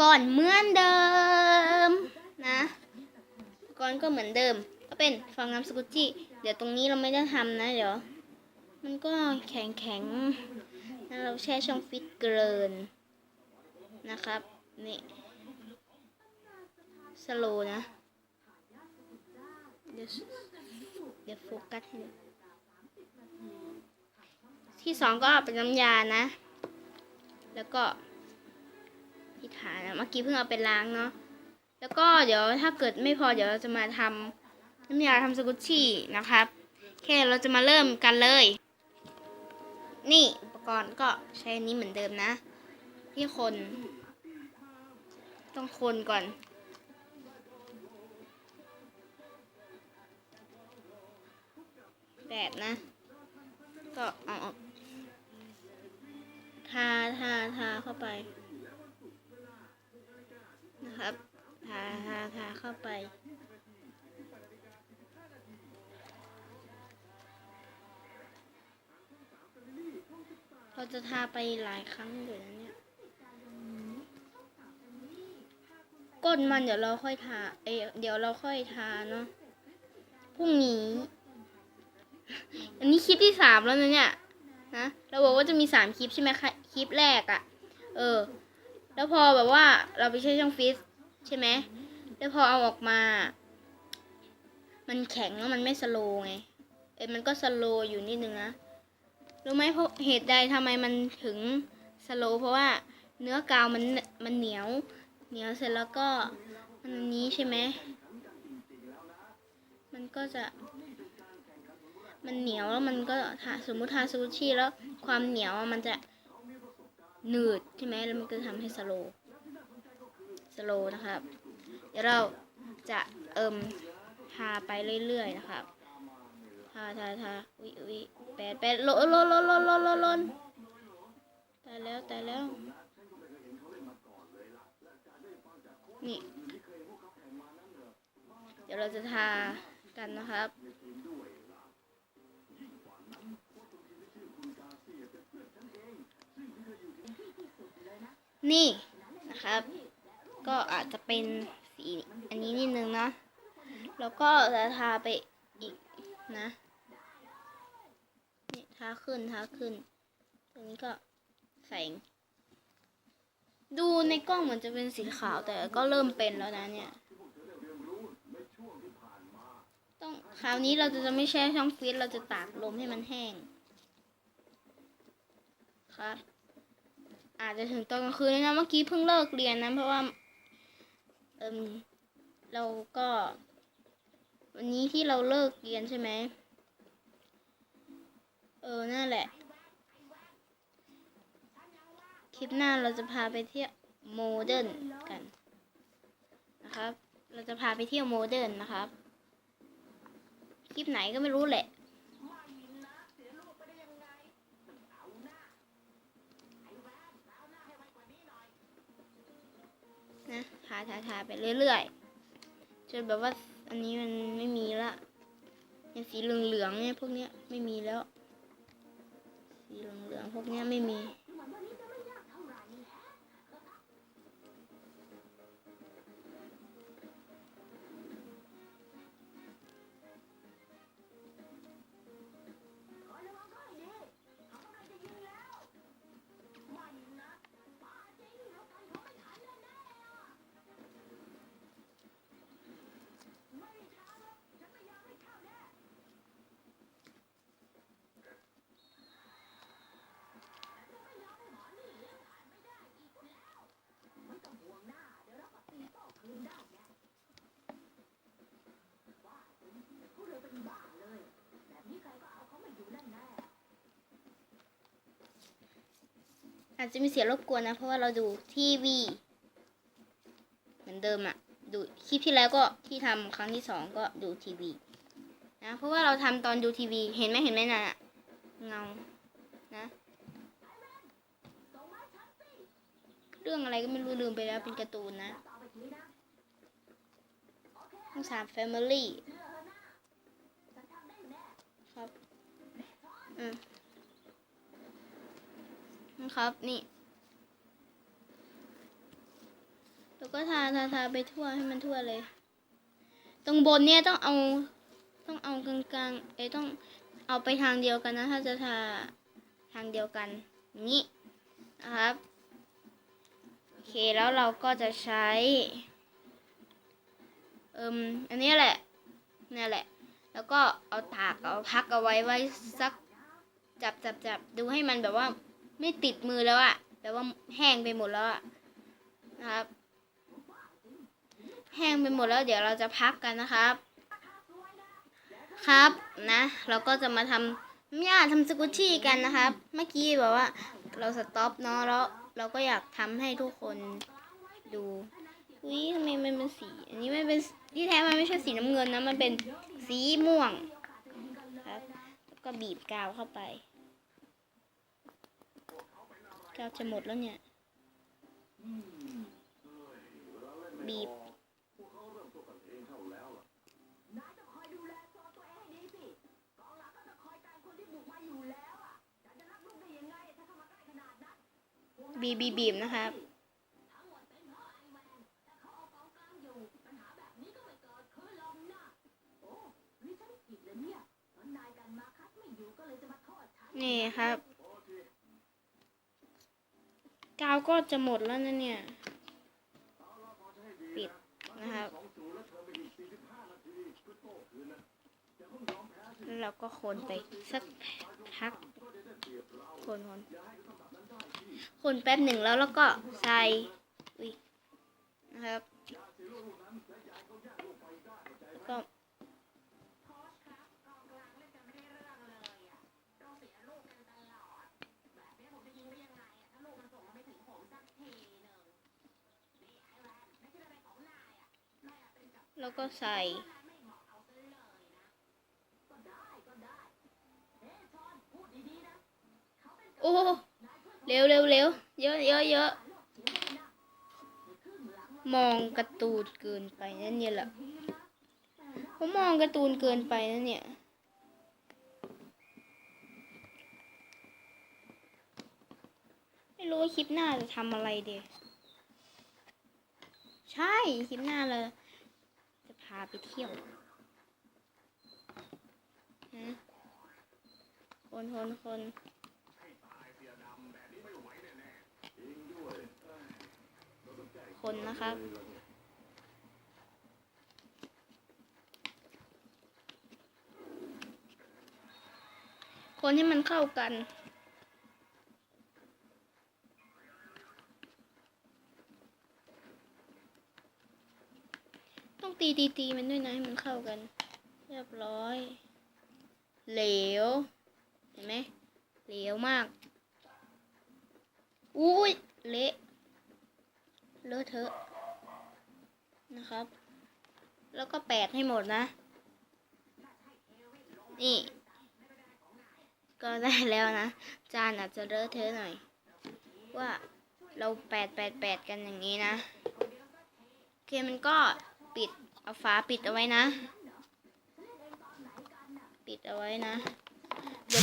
กรณ์เหมือนเดิมนะอุปกรณ์ก็เหมือนเดิม ก็เป็นฟองน้ำสกุตจี้เดี๋ยวตรงนี้เราไม่ได้ทำนะเดี๋ยว มันก็แข็งแข็งเราแช่ช่องฟิตเกินนะครับนี่สโลนะเดี๋ยวเดี๋ยวโฟกัสให้ที่สองก็เป็นน้ำยานะ แล้วก็ ที่ฐานนะเมื่อกี้เพิ่งเอาไปล้างเนาะแล้วก็เดี๋ยวถ้าเกิดไม่พอเดี๋ยวเราจะมาทำน้ำยาทำสกุชชี่นะครับแค่เราจะมาเริ่มกันเลย นี่อุปกรณ์ก็ใช้อันนี้เหมือนเดิมนะที่คน ต้องคนก่อนแบบนะ ก็เอาทาทาทาเข้าไป นะครับทาทาทาเข้าไป เราจะทาไปหลายครั้งอยู่นะเนี่ยก้นมันเดี๋ยวเราค่อยทา เอเดี๋ยวเราค่อยทาเนาะพรุ่งนี้ อันนี้คลิปที่สามแล้วนะเนี่ยนะเราบอกว่าจะมีสามคลิปใช่ไหมคะคลิปแรกอะ่ะ เออ แล้วพอแบบว่าเราไปใช้ช่องฟิสใช่ไหมแล้วพอเอาออกมา มันแข็งแล้วมันไม่สโลไง เอ้ยมันก็สโลอยู่นิดนึงนะรู้ไหมเพราะเหตุใดทำไมมันถึงสโลเพราะว่าเนื้อกาวมันมันเหนียว เหนียวเสร็จแล้วก็มันนี้ใช่ไหมมันก็จะ มันเหนียวแล้วมันก็ทาสมมุติทาซูชิแล้วความเหนียวมันจะ หนืดใช่ไหมแล้วมันก็ทำให้สโลว์สโลว์นะครับ เดี๋ยวเราจะเอิมทาไปเรื่อยๆนะครับทาทาทาวิวิแปดแปดโลโลโลโลโลโลโลนตายแล้วตายแล้ว นี่ เดี๋ยวเราจะทากันนะครับ นี่นะครับ ก็อาจจะเป็นสีอันนี้นิดนึงนะ แล้วก็จะทาไปอีกนะนี่ทาขึ้นทาขึ้นตรงนี้ก็แสง ดูในกล้องเหมือนจะเป็นสีขาวแต่ก็เริ่มเป็นแล้วนะเนี่ยต้องคราวนี้เราจะจะไม่แช่ช่องฟิตเราจะตากลมให้มันแห้งครับ อาจจะถึงตอนกลางคืนนะเมื่อกี้เพิ่งเลิกเรียนนะ เพราะว่าเอิมเราก็ วันนี้ที่เราเลิกเรียนใช่ไหมเออนั่นแหละ คลิปหน้าเราจะพาไปเที่ยวโมเดิร์นกันนะครับ เราจะพาไปเที่ยวโมเดิร์นนะครับ คลิปไหนก็ไม่รู้แหละ ทาทาทาไปเรื่อยๆจนแบบว่าอันนี้มันไม่มีละอย่างสีเหลืองๆเนี่ยพวกเนี้ยไม่มีแล้ว สีเหลืองๆพวกเนี้ยไม่มี อาจจะมีเสียงรบกวนนะ เพราะว่าเราดูทีวี เหมือนเดิมอะดูคลิปที่แล้วก็ที่ทำครั้งที่สองก็ดูทีวีนะเพราะว่าเราทำตอนดูทีวีเห็นไหมเห็นไหมน่ะเงานะ เรื่องอะไรก็ไม่รู้ลืมไปแล้วเป็นการ์ตูนนะช่องสามแฟมิลี่ครับอืม ครับนี่ แล้วก็ทาทาทาไปทั่วให้มันทั่วเลย ตรงบนเนี่ยต้องเอาต้องเอากลางๆเอ้ยต้องเอาไปทางเดียวกันนะ ถ้าจะทาทางเดียวกันนี้นะครับโอเคแล้วเราก็จะใช้เอิมอันนี้แหละเนี่ยแหละ แล้วก็เอาตากเอาพักเอาไว้ไว้สักจับจับจับดูให้มันแบบว่า ไม่ติดมือแล้วอะแบบว่าแห้งไปหมดแล้วอะนะครับ แห้งไปหมดแล้วเดี๋ยวเราจะพักกันนะครับ ครับนะ เราก็จะมาทำน้ำยาทำสกุชชี่กันนะครับ เมื่อกี้แบบว่า เราสต็อปเนาะแล้วเราก็อยากทำให้ทุกคนดูอุ้ยทำไมมันเป็นสี อันนี้มันเป็นที่แท้มันไม่ใช่สีน้ำเงินนะ มันเป็นสีม่วงครับ แล้วก็บีบกาวเข้าไป กาจะหมดแล้วเนี่ย บีบบีบบีบบีบนะครับ นี่ครับ กาวก็จะหมดแล้วนะเนี่ย ปิดนะครับแล้วเราก็คนไปสักพัก คนคนคนแป๊บหนึ่งแล้วแล้วก็ใส่อุ้ยนะครับแล้วก็ แล้วก็ใส่โอ้เร็วเร็วเร็วเยอะเยอะเยอะมองการ์ตูนเกินไปนั่นเนี่ยแหละผมมองการ์ตูนเกินไปนั่นเนี่ยไม่รู้คลิปหน้าจะทำอะไรเดีใช่คลิปหน้าเลยาไปเที่ยวฮะคนคนคนคนนะครับคนให้มันเข้ากัน ตีตีตีมันด้วยนะให้มันเข้ากัน เรียบร้อย เหลว เห็นไหมเหลวมาก อุ้ยเละเลอะเทอะนะครับ แล้วก็แปดให้หมดนะ นี่ ก็ได้แล้วนะ จานอาจจะเลอะเทอะหน่อย ว่าเราแปดแปดแปดกันอย่างนี้นะ โอเคมันก็ปิด เอาฝาปิดเอาไว้นะ ปิดเอาไว้นะ เดี๋ยว